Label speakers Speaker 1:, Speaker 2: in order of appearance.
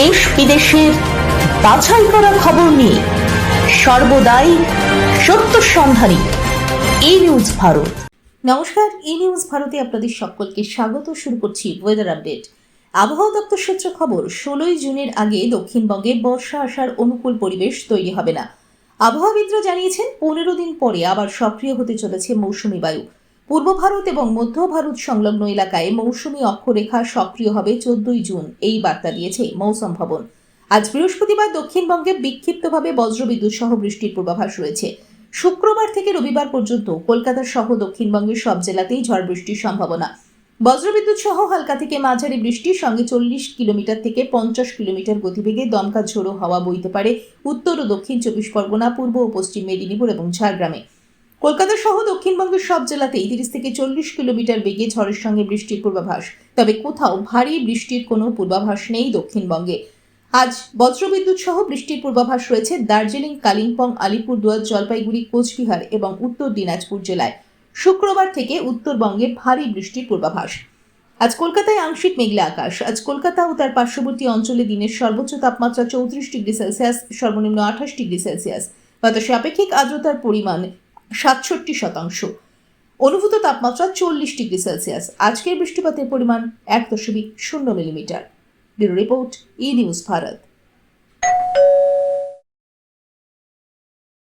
Speaker 1: দেশ বিদেশের বাছাই করা খবর নিয়ে সর্বদাই সত্য সন্ধানী এই নিউজ ভারত। নমস্কার ই নিউজ ভারতে আপনাদের সকলকে স্বাগত। শুরু করছি ওয়েদার আপডেট আবহাওয়া দপ্তর সূত্রে খবর, ষোলোই জুনের আগে দক্ষিণবঙ্গে বর্ষা আসার অনুকূল পরিবেশ তৈরি হবে না। আবহাওয়াবিদরা জানিয়েছেন, পনেরো দিন পরে আবার সক্রিয় হতে চলেছে মৌসুমী বায়ু। পূর্ব ভারত এবং মধ্য ভারত সংলগ্ন এলাকায় মৌসুমি অক্ষরেখা সক্রিয় হবে চোদ্দই জুন, এই বার্তা দিয়েছে মৌসুম ভবন। আজ বৃহস্পতিবার দক্ষিণবঙ্গে বিক্ষিপ্তভাবে বজ্রবিদ্যুৎ সহ বৃষ্টির পূর্বাভাস রয়েছে। শুক্রবার থেকে রবিবার পর্যন্ত কলকাতা সহ দক্ষিণবঙ্গের সব জেলাতেই ঝড় বৃষ্টির সম্ভাবনা। বজ্রবিদ্যুৎ সহ হালকা থেকে মাঝারি বৃষ্টির সঙ্গে চল্লিশ কিলোমিটার থেকে পঞ্চাশ কিলোমিটার গতিবেগে দমকা ঝোড়ো হাওয়া বইতে পারে উত্তর ও দক্ষিণ চব্বিশ পরগনা, পূর্ব ও পশ্চিম মেদিনীপুর এবং ঝাড়গ্রামে। কলকাতা সহ দক্ষিণবঙ্গের সব জেলাতেই তিরিশ থেকে চল্লিশ কিলোমিটার বেগে ঝড়ের সঙ্গে বৃষ্টির পূর্বাভাস। তবে কোথাও ভারী বৃষ্টির কোনো পূর্বাভাস নেই দক্ষিণবঙ্গে। আজ বজ্রবিদ্যুৎ সহ বৃষ্টির পূর্বাভাস রয়েছে দার্জিলিং, কালিম্পং, আলিপুরদুয়ার, জলপাইগুড়ি, কোচবিহার এবং উত্তর দিনাজপুর জেলায়। শুক্রবার থেকে উত্তরবঙ্গে ভারী বৃষ্টির পূর্বাভাস। আজ কলকাতায় আংশিক মেঘলা আকাশ। আজ কলকাতা ও তার পার্শ্ববর্তী অঞ্চলে দিনের সর্বোচ্চ তাপমাত্রা চৌত্রিশ ডিগ্রি সেলসিয়াস, সর্বনিম্ন আঠাশ ডিগ্রি সেলসিয়াস। বাতাসে আপেক্ষিক আর্দ্রতার পরিমাণ সাতষট্টি শতাংশ। অনুভূত তাপমাত্রা চল্লিশ ডিগ্রি সেলসিয়াস। আজকের বৃষ্টিপাতের পরিমাণ এক দশমিক শূন্য millimetre. Report E news Bharat.